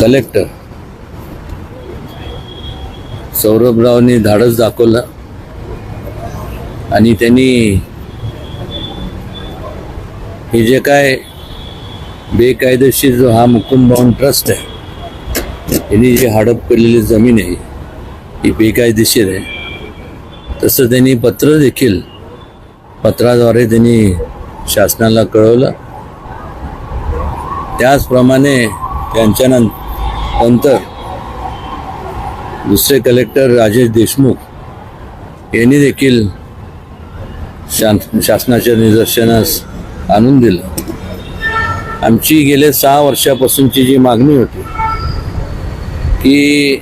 Collector. सौरभरावनी धाडस दाखवलं. आणि त्यांनी हे जे काय बेकायदेशीर जो हा मुकुंदभवन ट्रस्ट आहे यांनी जी हडप केलेली जमीन आहे ही बेकायदेशीर आहे. तसं त्यांनी पत्र देखील पत्राद्वारे त्यांनी शासनाला कळवलं. त्याचप्रमाणे त्यांच्यानंतर अंतर नंतर दुसरे कलेक्टर राजेश देशमुख यांनी देखील शां- शासनाच्या निदर्शनास आणून दिलं. आमची गेले सहा वर्षापासूनची जी मागणी होती की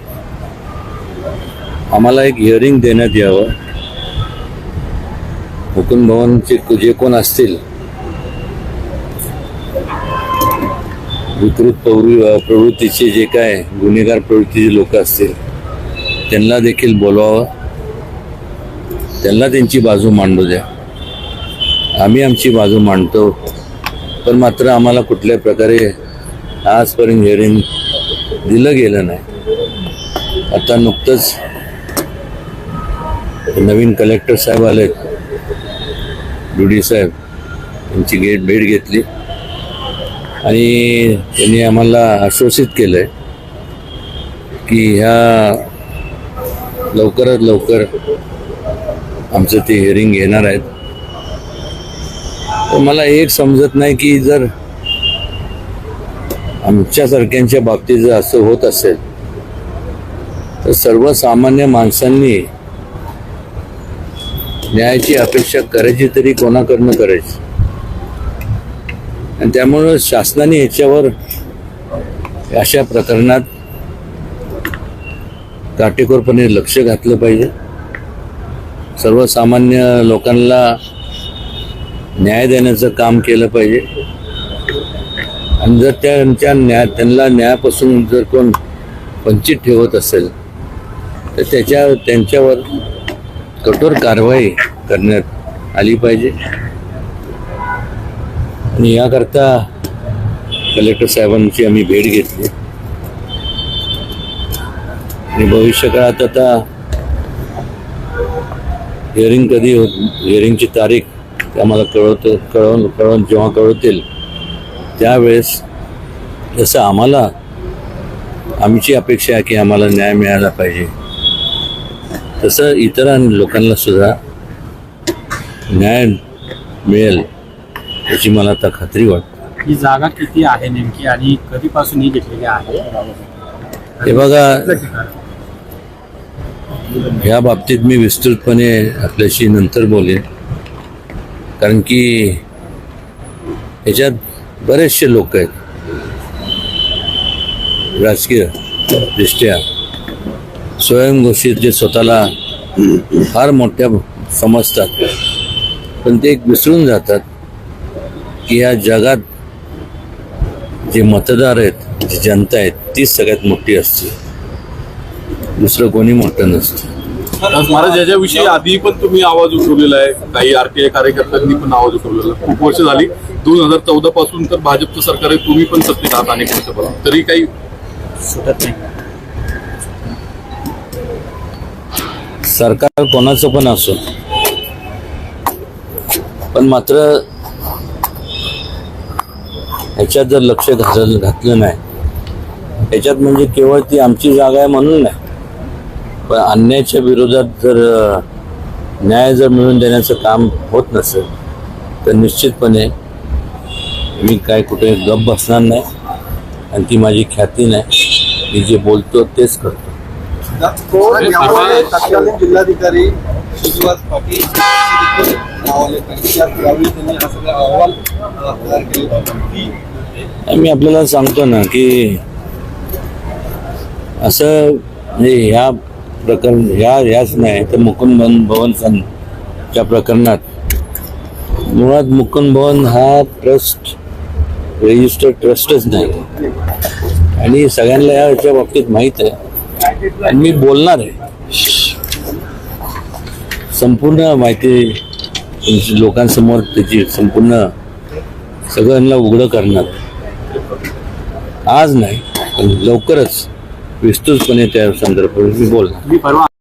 आम्हाला एक हिअरिंग देण्यात यावं. हुकुम भवनचे जे कोण असतील विकृत प्रवृत्तीचे जे काय गुन्हेगार प्रवृत्तीचे लोक असतील त्यांना देखील बोलवावं त्यांना त्यांची बाजू मांडू द्या. आम्ही आमची बाजू मांडतो. पण मात्र आम्हाला कुठल्या प्रकारे आजपर्यंत हिअरिंग दिलं गेलं नाही. आता नुकतंच नवीन कलेक्टर साहेब आले डी साहेब यांची गेट भेट घेतली. आणि त्यांनी आम्हाला आश्वासित केलं आहे की ह्या लवकरात लवकर आमचं ते हिअरिंग घेणार आहेत. तर मला एक समजत नाही की जर आमच्यासारख्यांच्या बाबतीत जर असं होत असेल तर सर्वसामान्य माणसांनी न्यायाची अपेक्षा करायची तरी कोणाकडनं करायची? आणि त्यामुळं शासनाने याच्यावर अशा प्रकरणात काटेकोरपणे लक्ष घातलं पाहिजे. सर्वसामान्य लोकांना न्याय देण्याचं काम केलं पाहिजे. आणि जर त्यांच्या न्याय त्यांना न्यायापासून जर कोण वंचित ठेवत असेल तर त्याच्या त्यांच्यावर कठोर कारवाई करण्यात आली पाहिजे. आणि याकरता कलेक्टर साहेबांची आम्ही भेट घेतली. आणि भविष्य काळात आता हिअरिंग कधी होत हिअरिंगची तारीख ते आम्हाला कळवतो कळवून कळवून जेव्हा कळवतील त्यावेळेस जसं आम्हाला आमची अपेक्षा आहे की आम्हाला न्याय मिळाला पाहिजे. तसं इतर लोकांना सुद्धा न्याय मिळेल. याची मला आता खात्री वाटते. ही जागा किती आहे नेमकी आणि कधीपासून ही घेतलेली आहे? हे बघा ह्या बाबतीत मी विस्तृतपणे आपल्याशी नंतर बोलेन. कारण की ह्याच्यात बरेचसे लोक आहेत. राजकीय दृष्ट्या स्वयंघोषित जे स्वतःला फार मोठ्या समजतात. पण ते एक विसरून जातात. की या जगात जे मतदार आहेत जी जनता आहेत तीच सगळ्यात मोठी असते. दुसरं कोणी मोठं नसतं. महाराज याच्याविषयी आधी पण तुम्ही आवाज उठवलेला आहे. काही आरटीआय कार्यकर्त्यांनी पण आवाज उठवलेला. आहे. खूप वर्ष झाली. दोन हजार चौदा पासून तर भाजपचं सरकार आहे. तुम्ही पण सत्तेत आहात अनेक वर्षापासून तरी काही सुटत नाही. सरकार कोणाचं पण असो. पण मात्र ह्याच्यात जर लक्ष घाल घातलं नाही ह्याच्यात म्हणजे केवळ ती आमची जागा आहे म्हणून नाही. पण अन्यायाच्या विरोधात जर न्याय जर मिळवून देण्याचं काम होत नसेल तर निश्चितपणे मी काय कुठे गप बसणार नाही आणि ती माझी ख्याती नाही. मी जे बोलतो तेच करतो. जिल्हाधिकारी श्रीनिवास पाटील यावेळी त्यांनी हा सगळा अहवाल तयार मी आपल्याला सांगतो ना की असं म्हणजे ह्या प्रकरण ह्या ह्याच नाही तर मुकुंद भवन भवन प्रकरणात मुळात मुकुंद भवन हा ट्रस्ट रजिस्टर्ड ट्रस्टच नाही. आणि सगळ्यांना याच्या बाबतीत माहीत आहे. आणि मी बोलणार आहे. संपूर्ण माहिती लोकांसमोर त्याची संपूर्ण सगळ्यांना उघडं करणार. आज नाही लवकरच विस्तृतपणे त्या संदर्भात मी बोलणार.